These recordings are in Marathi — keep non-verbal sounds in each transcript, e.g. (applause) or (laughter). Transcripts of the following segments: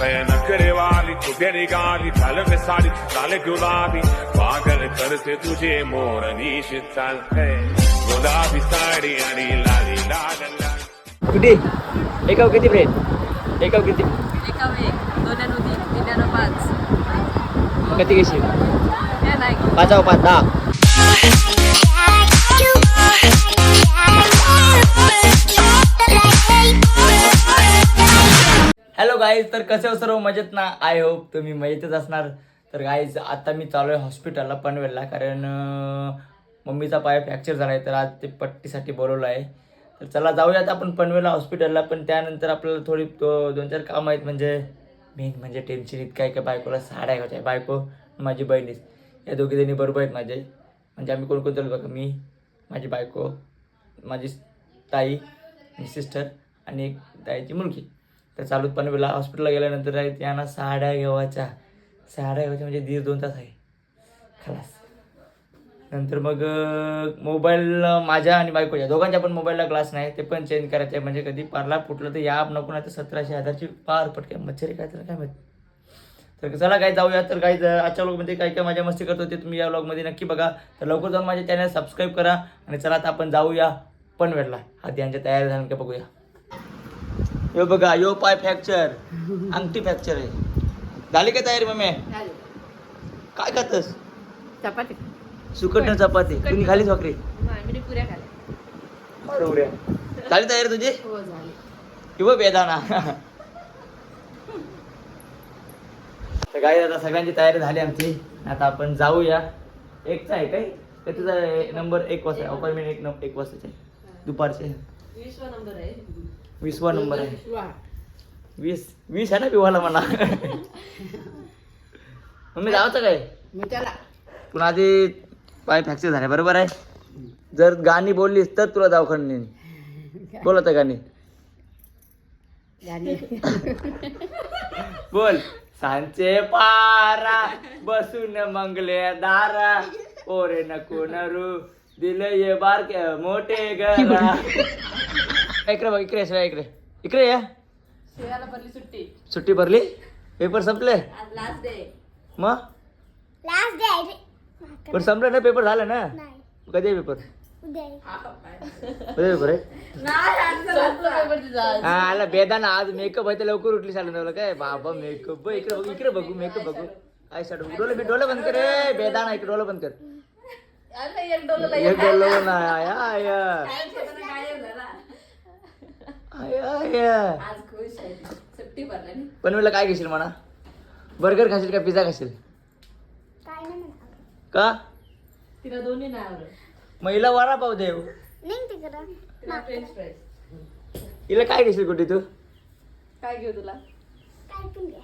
नयन करे वाली छुटे निघाली झालं ते साडी झालं गुलाबी पागल करते तुझे मोर निश चालतंय गुलाबी साडी आणि लाली लाल किती एकाव किती फ्रेंड एकाव किती एकाव पाच. किती कशी? पाचाव पाच दहा. हॅलो गाईज तर कसे हो सर्व? मजेत ना? आय होप तुम्ही मजेतच असणार. तर गाईज आता मी चालू आहे हॉस्पिटलला पनवेलला. कारण मम्मीचा पाय फ्रॅक्चर झाला आहे तर आज ते पट्टीसाठी बोलवलं आहे. तर चला जाऊयात आपण पनवेलला हॉस्पिटलला पण त्यानंतर आपल्याला थोडी तो दोन चार कामं आहेत. म्हणजे मेन म्हणजे टेन्शन इतकं आहे का बायकोला साड्या घ्यायच्या आहे बायको माझी बहिणीच या दोघी जणी बरोबर आहेत माझे. म्हणजे आम्ही कोण कोणतं बघा. मी माझी बायको माझी ताई आणि सिस्टर आणि एक ताईची मुलगी. तर चालूत पनवेलला हॉस्पिटलला गेल्यानंतर आहे त्यांना साड्या घेवायच्या. साड्या घेवायच्या म्हणजे दीड दोन तास आहे. खलास. नंतर मग मोबाईल माझ्या आणि बायकोच्या दोघांच्या पण मोबाईलला ग्लास नाही ते पण चेंज करायचे. आहे म्हणजे कधी पारला फुटलं तर या नको नाही तर सतराशे हजारची पार पटके मच्छरी काय तर काय माहिती. तर चला काय जाऊया. तर काही आजच्या व्लॉगमध्ये काय काय माझ्या मस्ती करतो ते तुम्ही या व्लॉगमध्ये नक्की बघा. तर लवकर जाऊन माझ्या चॅनल सबस्क्राईब करा. आणि चला आता आपण जाऊया पनवेलला. आधी यांच्या तयारी झाल्या का बघूया. यो बघा यो पाय फ्रॅक्चर. अंगठी फ्रॅक्चर आहे. झाली का तयारी मम्मी? काय खातस? चपाती. सुकट चपाती. तुम्ही खाली भाकरी मी पुऱ्या खाल्या. अरे उड्या. झाली तयारी तुझी? हो झाली. किंवा बेदाना तर काय आता सगळ्यांची तयारी झाली आमची. आता आपण जाऊया. एकचा आहे काय? तर तुझा नंबर एक वाजता? अपॉइंटमेंट एक नंबर एक वाजताचे. दुपारचे. विश्व नंबर आहे. वीसवा नंबर आहे. वीस वीस आहे ना पिवाला म्हणा. मम्मी जायचं काय? त्याला. पुन्हा आधी पाय फ्रॅक्चर झाले बरोबर आहे? जर गाणी बोललीस तर तुला दवाखान्यात नेईन. बोल आता गाणी. गाणी. बोल. सांचे पारा बसून मंगले दारा. ओरे नको नरू दिले ये बारके मोठे घरा (laughs) इकडे बघ इकडे श्रेया इकडे. इकडे या. शिवाला भरली सुट्टी. सुट्टी भरली? पेपर संपले? आज लास्ट डे मग? लास्ट डे पण संपलं ना पेपर झालं ना? नाही. कधी आहे पेपर? उद्या कधी पेपर आहे? हा आला बेदाना आज मेकअप आहे तर लवकर उठली चालू नव्हतं काय बाबा मेकअप इकडे बघू इकडे बघू मेकअप बघू. काय साडू डोळे मी डोळे बंद कर रे बेदाना इकडे डोळे बंद कर. एक डोलं एक डोळे ना आया आया आया. आया आज खुश आहे. सुट्टी भरला नाही पण मला काय घेशील म्हणा? बर्गर खाशील का पिझ्जा खाशील? काय नाही म्हणा का? तिला दोन्ही नाही आवडत. महिला वारा पाव देव. निघ तिकडं. तिला फ्रेंच फ्राईज हिला काय घेशील कुठे तू? काय घेऊ तुला? काय पण घ्या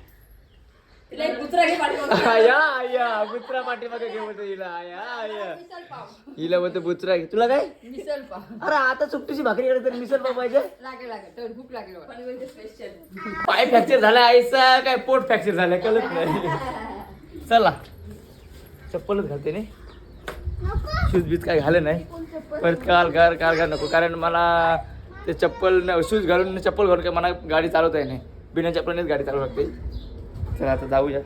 तिला एक कुत्रा घे पाठीमागं. (laughs) आया आया. बुचरा पाठीमागे घे म्हणतो हिला. आया आया. मिसल पाव. हिला म्हणतो बुचरा घे. तुला काय? मिसल पाव. अरे आता सुट्टीची भाकरी करत तरी मिसळ पाव पाहिजे? लागेल लागेल. तर भूक लागेल पनवेलचे स्पेशल पाय फ्रॅक्चर झाला आईचा काय पोट फ्रॅक्चर झालं कळत नाही. चला. चप्पलच घालते नाही शूज बीज काय घाले नाही. परत काल कार कार कार नको. कारण मला ते चप्पल शूज घालून चप्पल घालून काय मला गाडी चालवता येत नाही. बिना चप्पलनेच गाडी चालवू लागते. चला आता जाऊया.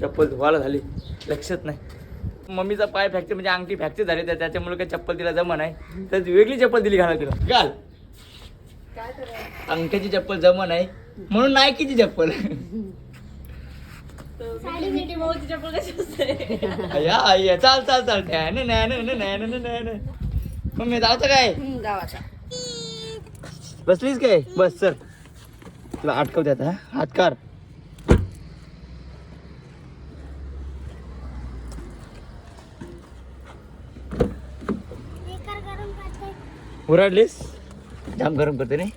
चप्पल धुवायला झाली. लक्षात नाही. मम्मीचा पाय फॅक्चर म्हणजे अंगठी फॅक्चर झाली तर त्याच्यामुळे काय चप्पल तिला जमा नाही. तर वेगळी चप्पल दिली घाला तिला. घाल. अंगठ्याची चप्पल जमा नाही. म्हणून नायकीची चप्पल. या चाल चाल चाल. मम्मी जायचं काय? बसलीस काय? बस सर तुला अटकवते आता हा? हात कार. बेकार गरम करते उराडलीस जाम गरम करते नाही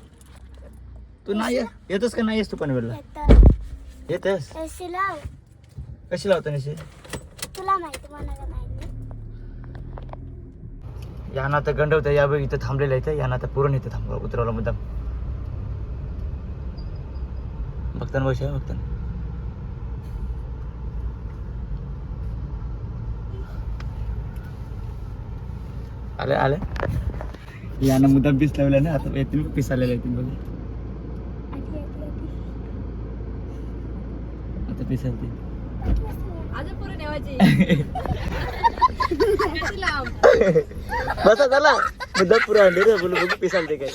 तू नाही ये- येतोस का नाही येस तू पनवेलला? येतं येतस? कशी लावता नशी? तुला माहिती माहिती. यानं आता गंडवतं या बघ इथं थांबलेलं आहे यानं आता पुरण इथं थांबवा उतरवला मुद्दाम. നിർത്താൻ പക്ഷേ നിർത്താൻ आलं आलं? यानं मुद्दाम पीस लावलं ना आता येतील पीस आलेलं येतील बघा. आता पीस आलते. बसा झाला मुद्दा पुरा आणली रे बोलू बघू पीस आणते काय.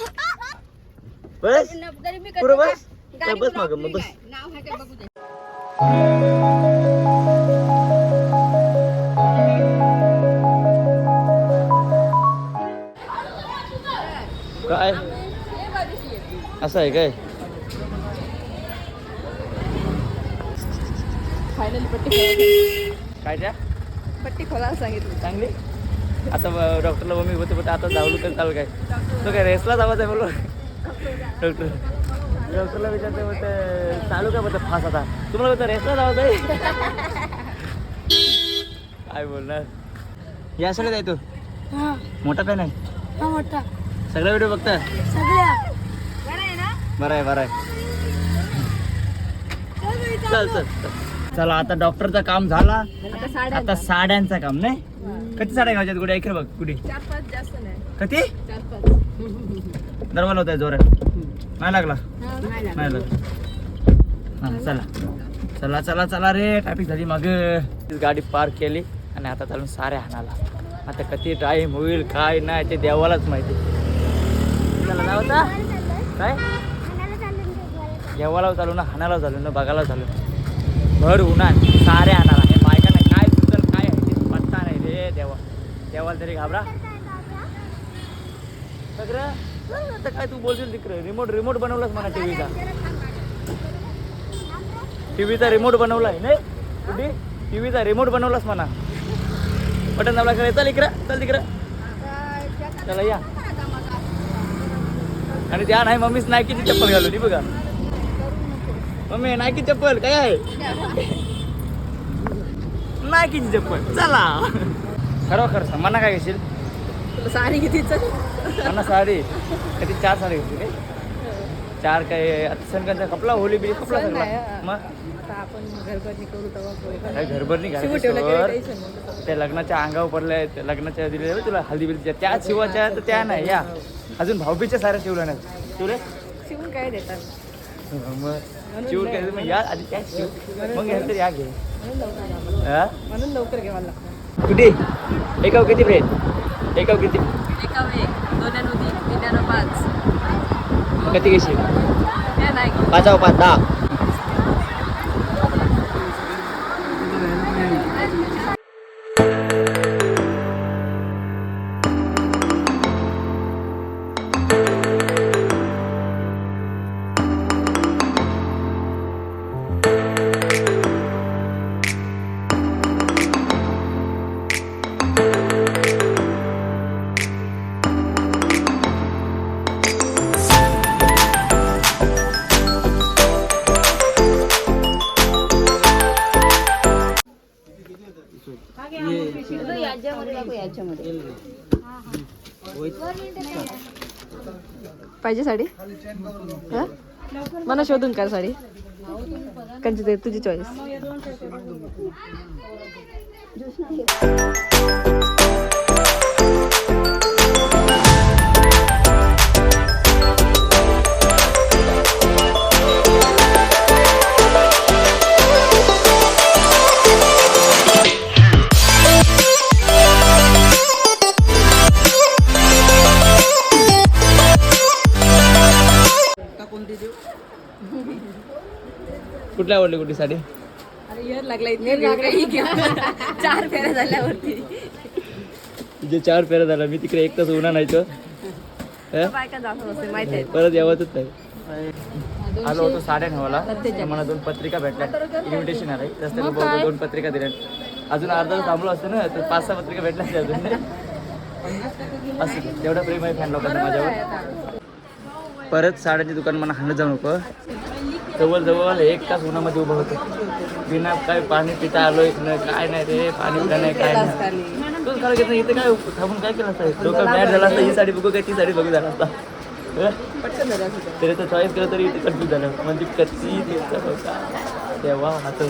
बस. पुरं बस. बस माग मग बस. नाव आहे काय बघू दे. काय? असं आहे काय? फायनली पट्टी खोला काय त्या? पट्टी खोलायला सांगितलं. चांगली? आता डॉक्टरला मम्मी होते पण आता धावलो तर चालू काय? तो काय रेसलाच आवाज आहे बोलो डॉक्टर डॉक्टरला विचारते होतं चालू काय बोलतं फास आता. तुम्हाला बोलतं रेसलाच आवाज आहे काय बोलणार? या सगळ्यात आहे तो. हा. मोठा काय नाही हा मोठा. सगळा व्हिडिओ बघता? बरं आहे ना बरं आहे. चल चल चल. चला आता डॉक्टरचं काम झाला. आता साड्या आता साड्यांचं काम नाही? किती साड्या घ्यायच्यात गुढी ऐक रे बघ गुढी चार पाच जास्त नाही. किती चार पाच. दरवाला होता जोरात. नाही लागला. नाही लागत. चला. चला चला चला रे. ट्रॅफिक झाली माग. गाडी पार्क केली आणि आता चालून साऱ्या हाणाला. आता कधी टाईम होईल काय नाही ते देवालाच माहिती. चला जाऊ आता. काय? ना देवाला. चालू ना हाणाला चालू ना बघायला चालू भर उन्हा सारे हाणाला. हे बायकांना काय सुचल काय आहे ते? पत्ता नाही रे देवा. देवाला तरी घाबरा. सगळं? नाही आता काय तू बोलशील तिकडे? रिमोट रिमोट बनवलास म्हणा टीव्हीचा टीव्हीचा रिमोट बनवलाय नाही? कुठे? टीव्हीचा रिमोट बनवलास म्हणा. बटन दाबला करे चल इकडं चल तिकडं. चला या. आणि त्या नाही मम्मीच नायकीची चप्पल घालवली बघा. मम्मी नायकी चप्पल काय आहे? नायकीची चप्पल. चला. खरोखर सांग मना काय घेशील? तुला साडी किती चल. मना साडी. कधी चार साडी घेतली काय चार काय आता सणकांचा कपला होली बिली कपला सण नाही, हा. मग? आता आपण घरगुती करू तेव्हा काय घरभर नाही शिवून ठेवलं काही घराच्या टेन्शन नाही. त्या लग्नाच्या अंगावर पडल्या त्या लग्नाच्या दिले तुला हल्दी बिल्दीच्या त्या शिवाच्या तर त्या नाही या. अजून भाऊबीच्या साऱ्या शिवल्या नाही शिवले शिवून काय देतात? मग शिव काय मग या आधी त्या शिव. मग तर या घे. म्हणून लवकर हा? म्हणून लवकर घ्यावं लागतं. कुठे? एकाव किती भेट एकाव किती? एका. दोन नदी तीन पाच किती घेशील त्या नाही पाचाव पाच दहा पाहिजे साडी? हा? मला शोधून काय साडी? कंची ते तुझी चॉईस कुठली आवडली कुठली साडी इयर लागला चार फेऱ्या झाल्यावरती. तुझे चार पेरा झाला मी तिकडे एक तास उन्हा नाही तर. बायका जात असते माहिती आहे. परत यावतच नाही. आलो होतो साड्या नेवाला मला दोन पत्रिका भेटल्या. इन्व्हिटेशन आलं रस्त्याला बघतो दोन पत्रिका दिल्या. अजून अर्धा तास थांबलो असतो ना तर पाच सहा पत्रिका भेटल्या असत्या अजून. असं तेवढं प्रेम आहे फॅन लोकांना माझ्यावर. परत साड्याचे दुकान मला हाणत जाऊ नको. जवळजवळ एक तास उन्हामध्ये उभं होतं. बिना काय पाणी पिता आलो इकडनं काय नाही रे पाणी पिता नाही काय नाही. तूच खरं घेतलं इथे काय थांबून काय केलं असतं? लोक बॅट झाला असता ही साडी बघू काय ती साडी बघू झाला असता. झालं तरी तर चॉईस केलं तरी इथे कन्फ्यूज झालं. म्हणजे कच्ची तेव्हा हात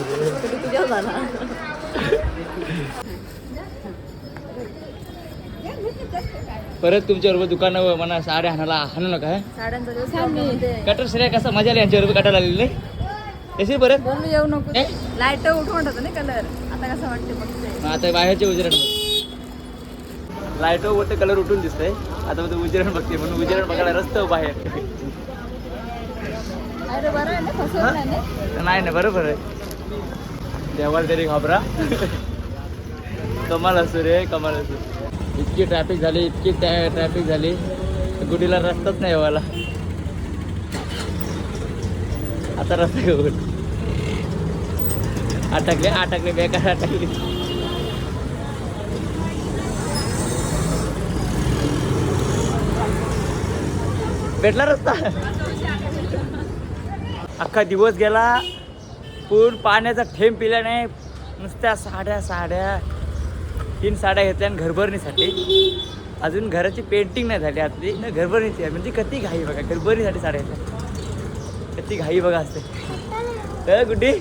परत तुमच्याबरोबर दुकानावर म्हणा साड्या हाणाला हाणू नका कटर श्रेय कसा मजा आली यांच्याबरोबर कटायला आलेली येशील परत? येऊ नको? लाइट उठवून होतं ना कलर आता कसं वाटते आता बाहेरचे उजेरण लाइट वरती कलर उठून दिसतंय. आता मग उजेरण बघते म्हणून उजेरण बघायला रस्ता बाहेर नाही ना? बरोबर आहे. देवाला तरी घाबरा. कमाल असतो रे कमाल असतो इतकी ट्रॅफिक झाली इतकी ट्रॅफिक झाली. गुडीला रस्ताच नाही हो व्हायला आता रस्ता घेऊन. अटकले अटकले बेकार अटकले भेटला रस्ता? अख्खा दिवस गेला. पूर्ण पाण्याचा थेंब पिला नाही नुसत्या साड्या साड्या. तीन साड्या घेतल्या आणि घरभरणीसाठी. अजून घराची पेंटिंग नाही झाली आतली. ना घरभरणीची आहे. म्हणजे किती घाई बघा घरभरणीसाठी साड्या घेतल्या. किती घाई बघा असते. ए गुड्डी?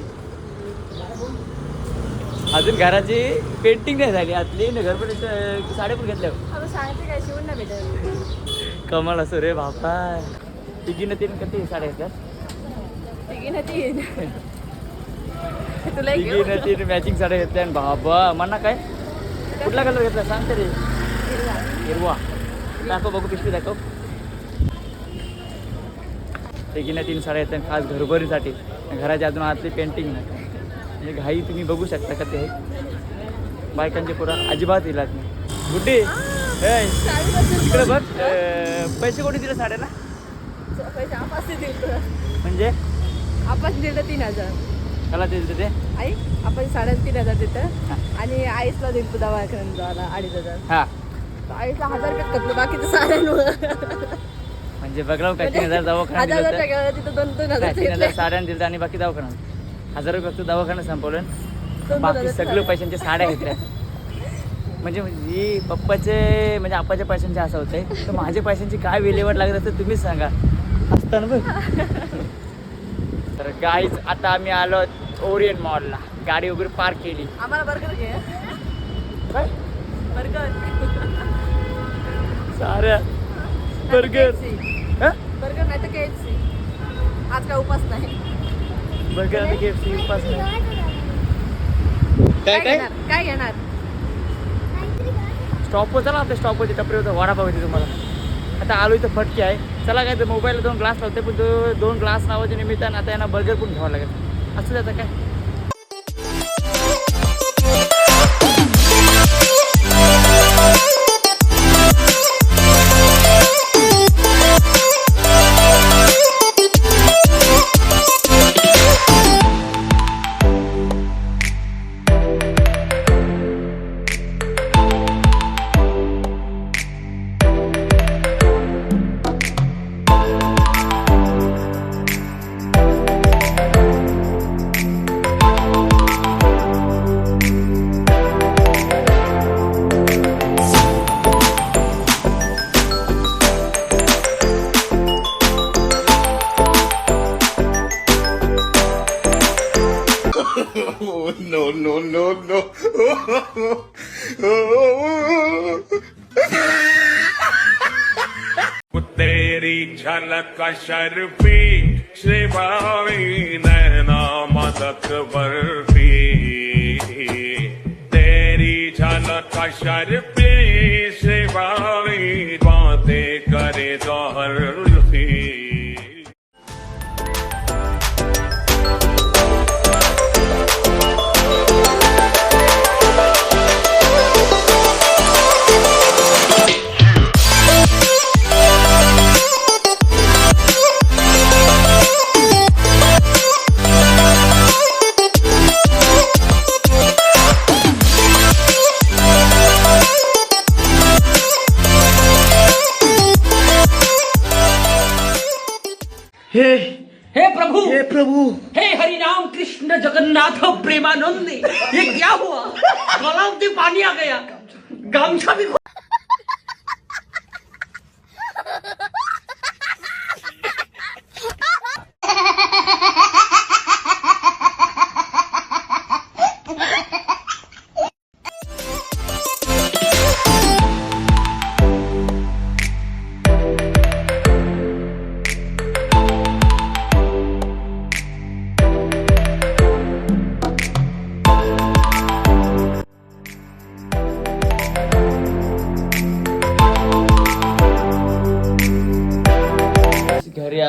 अजून घराची पेंटिंग नाही झाली आतली. ना घरभरणीच्या साड्या पण घेतल्या. कमाल असो रे बापा तिघीनं तीन किती साड्या घेतल्यात? तिघी ना तीन. तुला? तिघीनं तीन (laughs) मॅचिंग साड्या घेतल्या आणि बाबा म्हणा काय? कुठला कलर घेतला? सांग तरी. हिरवा. दाखव बघू पिशवी दाखव. तिघीनं तीन साड्या आणि खास घरभरीसाठी. घराच्या अजून आतली पेंटिंग नाही. म्हणजे घाई तुम्ही बघू शकता का ते? बायकांचे पुरा अजिबात इलाज नाही. गुड्डी ए, इकडे बघ. पैसे कोणी दिले साड्याला? म्हणजे? आपास दिलं तीन हजार. कला दिले ते आई आपण साडेतीन हजार देतं आणि आईसला दिल तू दवाखान्यात जायला अडीच हजार. हा. तर आईसला हजार रुपये बाकीचं साड्यांवर. म्हणजे बघला काय तीन हजार दवाखाना तर? तिथं दोन दोन हजार तीन हजार. साड्या दिलं आणि बाकी दवाखाना. हजार रुपये फक्त दवाखाना संपवलं बाकी सगळं. पैशांच्या साड्या घेतल्या. म्हणजे ही पप्पाचे म्हणजे आपाच्या पैशांचे असं होतंय. तर माझ्या पैशांची काय विल्हेवाट लागत असते तुम्हीच सांगा. असताना बघ. तर गाईच आता आम्ही आलो ओरियन मॉलला. गाडी वगैरे पार्क केली. आम्हाला बर्गर घे. काय? बर्गर. साऱ्या बर्गर. बर्गर नाही तर केएफसी आज काय उपास नाही. बर्गर आणि केफसी उपास नाही. काय काय घेणार? काय घेणार? स्टॉपवर चला आपल्या स्टॉपवरती टपरी होतं वडापाव होती तुम्हाला. आता आलो इथं फटके आहे. चला काय तर मोबाईलला दोन ग्लास लावते पण तो दोन ग्लास लावायच्या निमित्तानं आता यांना बर्गर पण घ्यावा लागेल. असं जातं काय? झलक शर्फी श्रीभावी नैना मदक बर्फी तेरी झलक शर्फी श्रीभावी बातें करे दोहर पानी आ गया. गामछा भी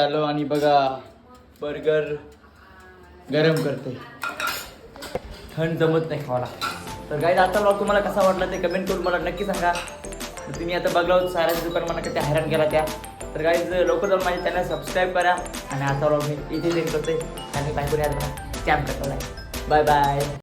आलो आणि बघा बर्गर गरम करते थंड जमत नाही खावाला. तर गाईज आता ब्लॉग तुम्हाला कसा वाटला ते कमेंट करून मला नक्की सांगा. तर तुम्ही आता बघला साऱ्याचं साऱ्याच्या दुकान मला कधी हैराण केला त्या. तर गाईज लवकर जाऊन माझ्या चॅनल सबस्क्राईब करा आणि आता ब्लॉग मी इथे करतोय. आणि बायकोने आज मला कॅम्प करतो बाय बाय